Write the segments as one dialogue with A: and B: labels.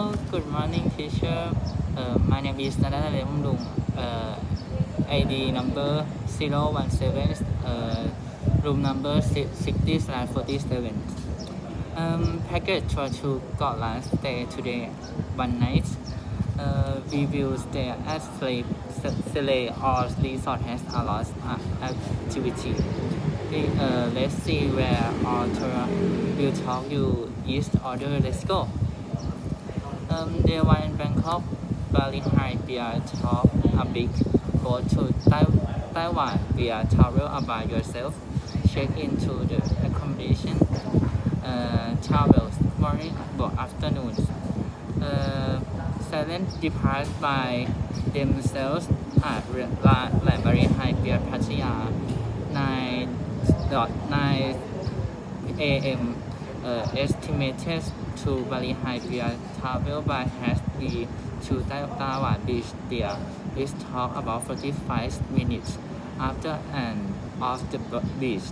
A: Good morning, teacher. Uh, my name is Nadana Lemdung. Uh, ID number 017, uh, room number 60 47. Um, package tour to Scotland stay today, one night. Uh, we will stay at Slave, Slay or resort has a lot of activity. Uh, let's see where our tour will talk you east order. Let's go. Um, day one in Bangkok, Bali High via talk a big go to Tai- Taiwan via travel about yourself. Check into the accommodation. Uh, travels morning or afternoons. Uh, silent depart by themselves at Library High via Pattaya 9.9 a.m. Uh, estimated to Bali High via travel by has to Taiwan Beach via which talk about 45 minutes after and off the beach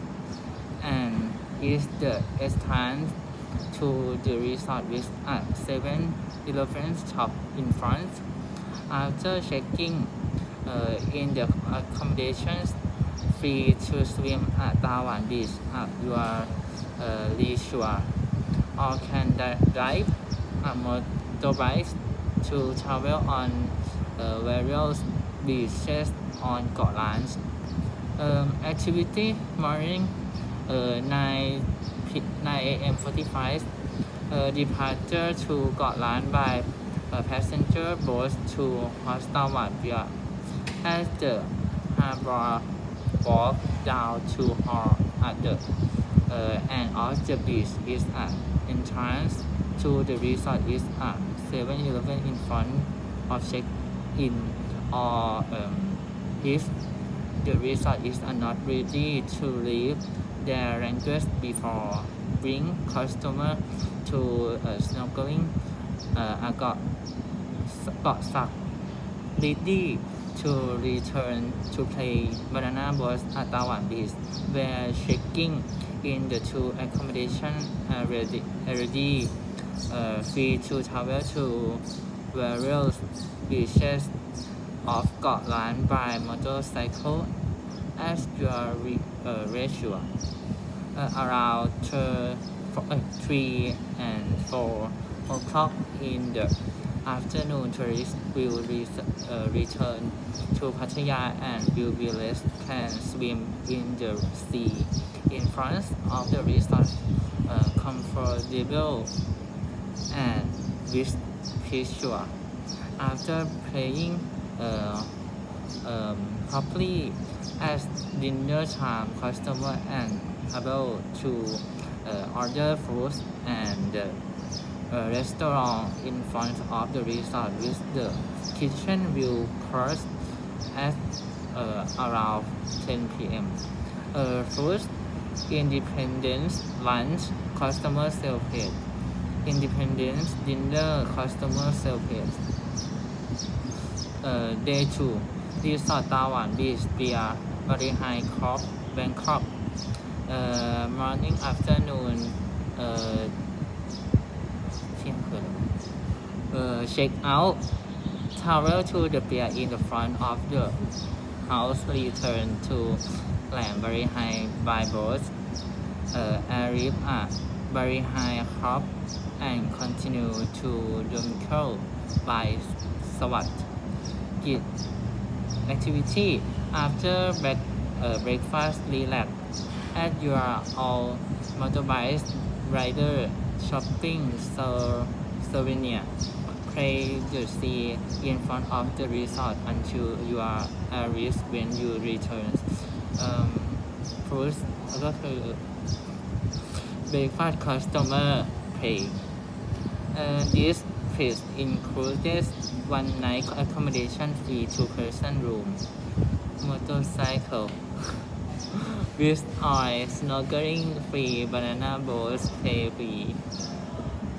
A: and is the distance to the resort with a 7 eleven shop in front. After checking uh, in the accommodations free to swim at Taiwan Beach at your uh, leisure or can drive a motorbike to travel on uh, various beaches on Scotland. Um, activity morning uh, 9 9 a.m. 45 uh, departure to Scotland by uh, passenger boat to Hostelwan via as the harbor walk down to Hall at the end of the beach is an entrance to the resort is a 7-Eleven in front of check-in or um, if the resort is not ready to leave their renters before bring customer to uh, snorkeling uh, got got stuck. Ready to return to play banana boat at Taiwan Beach where checking in the two accommodation already already uh, free to travel to various beaches of Scotland by motorcycle as your re, uh, ratio uh, around uh, four, uh, 3 and 4 o'clock in the afternoon tourists will re uh, return to Pattaya and will be less can swim in the sea. In front of the resort uh, comfortable and with pleasure after playing uh, um, properly as dinner time customer and able to uh, order food and uh, uh, restaurant in front of the resort with the kitchen will close at uh, around 10 p.m. Uh, first, independence lunch customer self-paid independence dinner customer self-paid uh, day 2 resort Taiwan Beach via very high crop Bangkok. Uh, morning afternoon. Uh, uh, check out travel to the pier in the front of the house. Return to land very high by boat uh, arrive at very high crop and continue to Dunkirk by Swat activity. After break, uh, breakfast relax. At your all motorbike rider shopping so souvenir play the sea in front of the resort until you are arrive when you return um, first ก็คือ breakfast customer pay uh, this place includes one night accommodation fee two person room motorcycle with oil snorkeling free banana boat pay free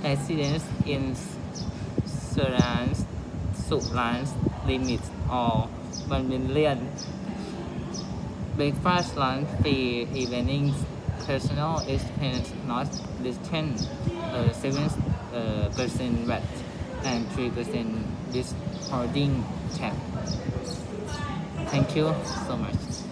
A: residence in Surans Surans limits or 1 million breakfast lunch free evenings personal expense not less than uh, 7 uh, percent VAT and 3% withholding tax. Thank you so much.